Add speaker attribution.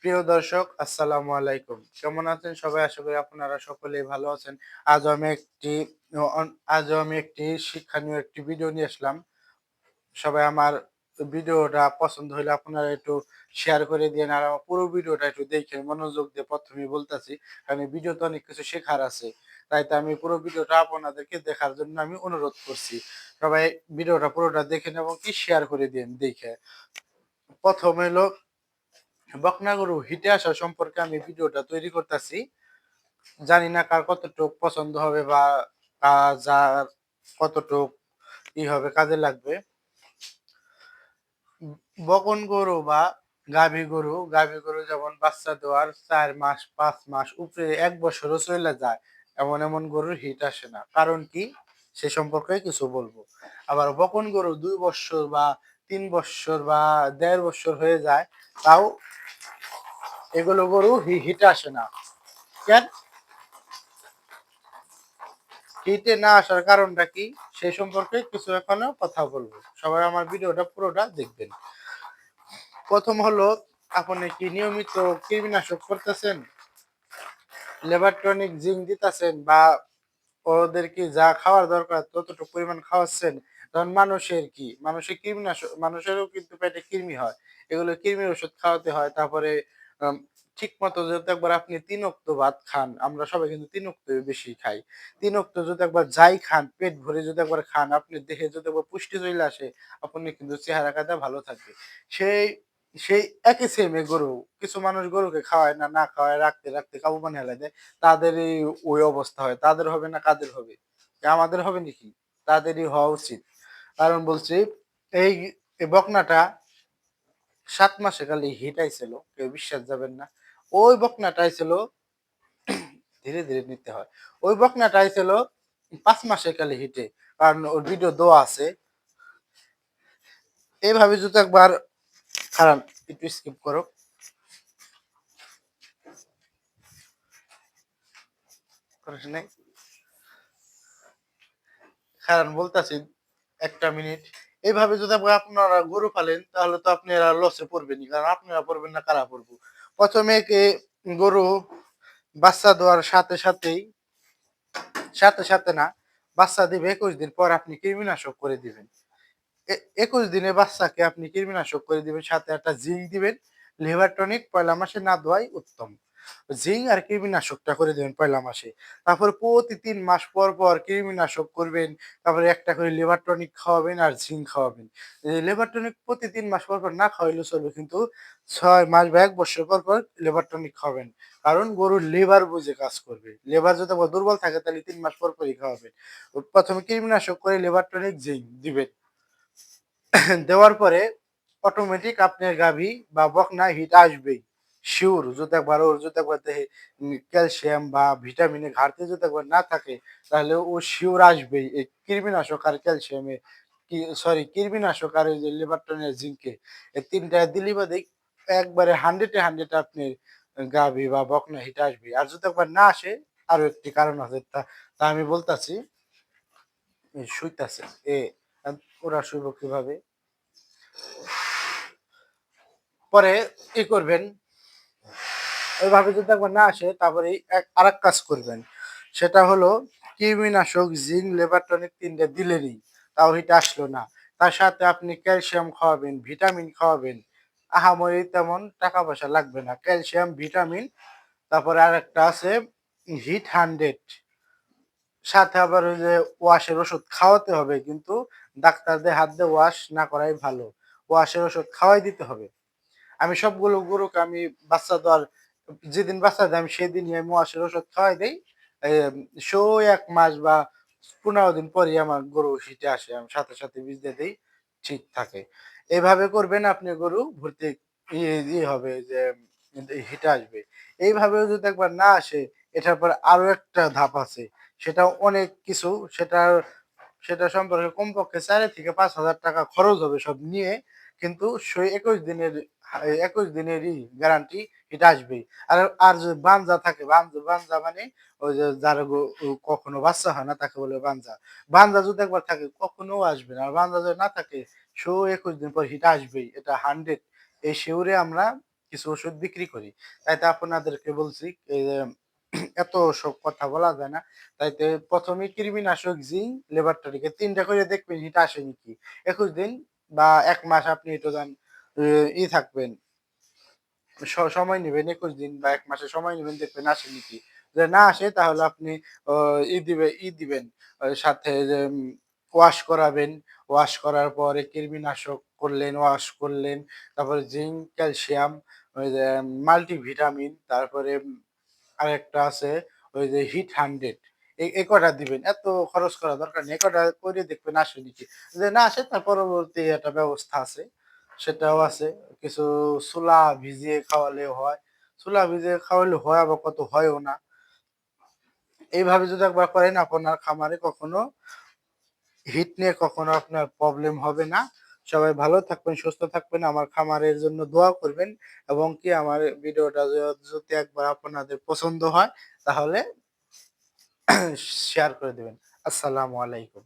Speaker 1: প্রিয় দর্শক, আসসালামু আলাইকুম। কেমন আছেন সবাই? আশা করি আপনারা সকলেই ভালো আছেন। আজ আমি একটি আজ আমি একটি শিক্ষণীয় একটি ভিডিও নিয়ে আসলাম। সবাই আমার ভিডিওটা পছন্দ হলে আপনারা একটু শেয়ার করে দিন আর আমার পুরো ভিডিওটা একটু দেখেন মনোযোগ দিয়ে প্রথমে বলতেছি, কারণ ভিডিওতে অনেক কিছু শেখার আছে। তাই তো আমি পুরো ভিডিওটা আপনাদেরকে দেখার জন্য আমি অনুরোধ করছি। সবাই ভিডিওটা পুরোটা দেখেন এবং কি শেয়ার করে দিন দেখে। প্রথম হলো বকনা গরু হিটে সম্পর্কে আমি ভিডিওটা তৈরি করতেছি। জানি না কার কতটুক পছন্দ হবে বা যার কতটুক ই হবে, কাজে লাগবে। বকন গরু বা গাভী গরু গাভী গরু যেমন বাচ্চা দেওয়ার চার মাস, পাঁচ মাস উপরে এক বছরও চলে যায়, এমন এমন গরুর হিট আসে না। কারণ কি? সে সম্পর্কে কিছু বলব। আবার বকন গরু দুই বছর বা তিন বছর বা দেড় বছর হয়ে যায়, তাও এগুলো গরু হিট আসে না। কেন? হিটে না আসার কারণটা কি? সেই সম্পর্কে কিছু এখনও কথা বলব। সবাই আমার ভিডিওটা পুরোটা দেখবেন। প্রথম হলো, আপনি কি নিয়মিত কীটনাশক করতেছেন? লেবারটনিক জিঙ্ক দিতেছেন বা ওদের কি যা খাওয়ার দরকার, ততটুকু পরিমাণ খাওয়াচ্ছেন? কারণ মানুষের কি? মানুষের কৃমিনাশক, মানুষেরও কিন্তু পেটে কৃমি হয়। এগুলো কৃমির ওষুধ খাওয়াতে হয়। তারপরে ঠিক মতো যদি একবার আপনি তিন অক্ত ভাত খান, আমরা সবাই কিন্তু তিন অক্ত বেশি খাই। তিন অক্ত যদি একবার যাই খান, পেট ভরে যদি একবার খান, আপনি দেহে যদি একবার পুষ্টি চলে আসে আপনি কিন্তু চেহারা কাদা ভালো থাকবে। সেই সেই একই সেমে গরু, কিছু মানুষ গরুকে খাওয়ায় না না খাওয়ায়, রাখতে রাখতে কাবু পানি হেলাই দেয়। তাদের ওই অবস্থা হয়। তাদের হবে না কাদের হবে? আমাদের হবে নাকি? তাদেরই হওয়া উচিত। কারণ বলছি, এই বকনাটা সাত মাসে খালি হিট আইছিল, কেউ বিশ্বাস যাবেন না। ওই বকনাটা আইছিল, ধীরে ধীরে নিতে হয়। ওই বকনাটা আইছিল পাঁচ মাসে খালি হিটে কারণ ওর ভিডিও দেওয়া আছে। এইভাবে যদি একবার, খারাপ, একটু স্কিপ করো। নাই। কারণ বলতেছি একটা মিনিট। এইভাবে যদি আপনারা গরু পালেন, তাহলে তো আপনারা লসে পড়বেনই, কারণ আপনারা পড়বেন না, কারা পড়ব? প্রথমে কে গরু বাচ্চা দেওয়ার সাথে সাথেই, সাথে সাথে না, বাচ্চা দিবে একুশ দিন পর আপনি কৃমিনাশক করে দিবেন। একুশ দিনে বাচ্চাকে আপনি কৃমিনাশক করে দিবেন, সাথে একটা জিঙ্ক দিবেন, লিভার টনিক পয়লা মাসে না দেওয়াই উত্তম। জিঙ্ক আর কৃমিনাশকটা করে দেবেন পয়লা মাসে। তারপর প্রতি তিন মাস পর পর কৃমিনাশক করবেন, তারপরে একটা করে লিভার টনিক খাওয়াবেন আর জিঙ্ক খাওয়াবেন। লিভার টনিক প্রতি তিন মাস পর পর না খাওয়াইলেও চলবে, কিন্তু ছয় মাস বা এক বছর পর পর লিভার টনিক খাওয়াবেন। কারণ গরুর লেবার বুঝে কাজ করবে। লেবার যদি আবার দুর্বল থাকে, তাহলে তিন মাস পর পরই খাওয়াবেন। প্রথমে কৃমিনাশক করে লিভার টনিক, জিঙ্ক দিবেন। দেওয়ার পরে অটোমেটিক আপনার গাভী বা বকনা হিট আসবেই। শিওর যদি একবার ওর যদি একবার দেহে ক্যালসিয়াম বা ভিটামিনের ঘাটতি যদি একবার না থাকে, তাহলে ও শিওর আসবেই। এই কৃমিনাশক আর ক্যালসিয়ামে কি সরি কৃমিনাশক আর এই যে লিভারটনের জিঙ্কে এই তিনটা দিলি বাদে একবারে হান্ড্রেডে হান্ড্রেড আপনি গাভী বা বকনা হিট আসবে আর যদি একবার না আসে, আরও একটি কারণ আছে, তা তা আমি বলতাছি শুইতাছে, এ, ওরা শুইব কীভাবে? পরে কি করবেন ওইভাবে যদি একবার না আসে, তারপরে আর এক কাজ করবেন। সেটা হলো কৃমিনাশক, জিঙ্ক, লেবার টনিক তিনটে দিলেনই তাও এটা আসলো না। তার সাথে আপনি ক্যালসিয়াম খাওয়াবেন, ভিটামিন খাওয়াবেন। আহামরি তেমন টাকা পয়সা লাগবে না। ক্যালসিয়াম, ভিটামিন, তারপরে আর একটা আছে, হিট হান্ড্রেড। সাথে আবার ওই যে ওয়াশের ওষুধ খাওয়াতে হবে, কিন্তু ডাক্তারদের হাত দিয়ে ওয়াশ না করাই ভালো। ওয়াশের ওষুধ খাওয়াই দিতে হবে। আমি সবগুলো গরুকে আমি বাচ্চা দেওয়ার যেদিন বাচ্চা দেয়, আমি সেদিনই আমি ওয়াশের ওষুধ খাওয়াই দিই। শো এক মাস বা পনেরো দিন পরই আমার গরু শীতে আসে, আমি সাথে সাথে বীজ দিয়ে দিই, ঠিক থাকে। এইভাবে করবেন আপনি গরু, ভর্তি ইয়ে হবে যে হিটে আসবে। এইভাবে যদি একবার না আসে, এটার পর আরও একটা ধাপ আছে। সেটা অনেক কিছু সেটা সেটা সম্পর্কে কমপক্ষে চার থেকে পাঁচ হাজার টাকা খরচ হবে সব নিয়ে। কিন্তু সেই একুশ দিনের একুশ দিনেরই গ্যারান্টি এটা আসবেই আর আর যদি বাঞ্জা থাকে বাঞ্জা বাঞ্জা মানে ওই যে যার কখনো বাচ্চা হয় না তাকে বলে বাঞ্জা বাঞ্জা যদি একবার থাকে কখনো আসবে না আর বাঞ্জা যদি না থাকে সো একুশ দিন পর হিট আসবেই এটা হান্ড্রেড এই শিউরে আমরা কিছু ওষুধ বিক্রি করি। তাইতে আপনাদেরকে বলছি যে এত সব কথা বলা যায় না। তাইতে প্রথমে কৃমিনাশক জিঙ্ক, লেবারটরিকে ৩ টা করে দেখবেন হিট আসে নাকি। ২১ দিন বা এক মাস আপনি একটু যান ই থাকবেন সময় নিবেন ২১ দিন বা এক মাসে সময় নেবেন দেখবেন আসে নাকি। যদি না আসে তাহলে আপনি ই দিবে ই দিবেন সাথে ওয়াশ করাবেন। ওয়াশ করার পরে কৃমিনাশক করলেন, ওয়াশ করলেন। তারপরে জিঙ্ক, ক্যালসিয়াম, ওই যে মাল্টিভিটামিন তারপরে আরেকটা আছে ওই যে হিট 100 এই কয়টা দিবেন। এত খরচ করা দরকার নেই। কয়টা করে দেখবেন আসে নাকি। যদি না আসে তার পরবর্তী একটা ব্যবস্থা আছে। সেটাও আছে। কিছু ছোলা ভিজিয়ে খাওয়ালেও হয়। ছোলা ভিজিয়ে খাওয়ালে হয় আবার কত হয়ও না। এইভাবে যদি একবার করেন আপনার খামারে কখনো হিট নিয়ে কখনো আপনার প্রবলেম হবে না। সবাই ভালো থাকবেন, সুস্থ থাকবেন। আমার খামারের জন্য দোয়া করবেন এবং কি আমার ভিডিওটা যদি একবার আপনাদের পছন্দ হয় তাহলে শেয়ার করে দেবেন আসসালামু আলাইকুম।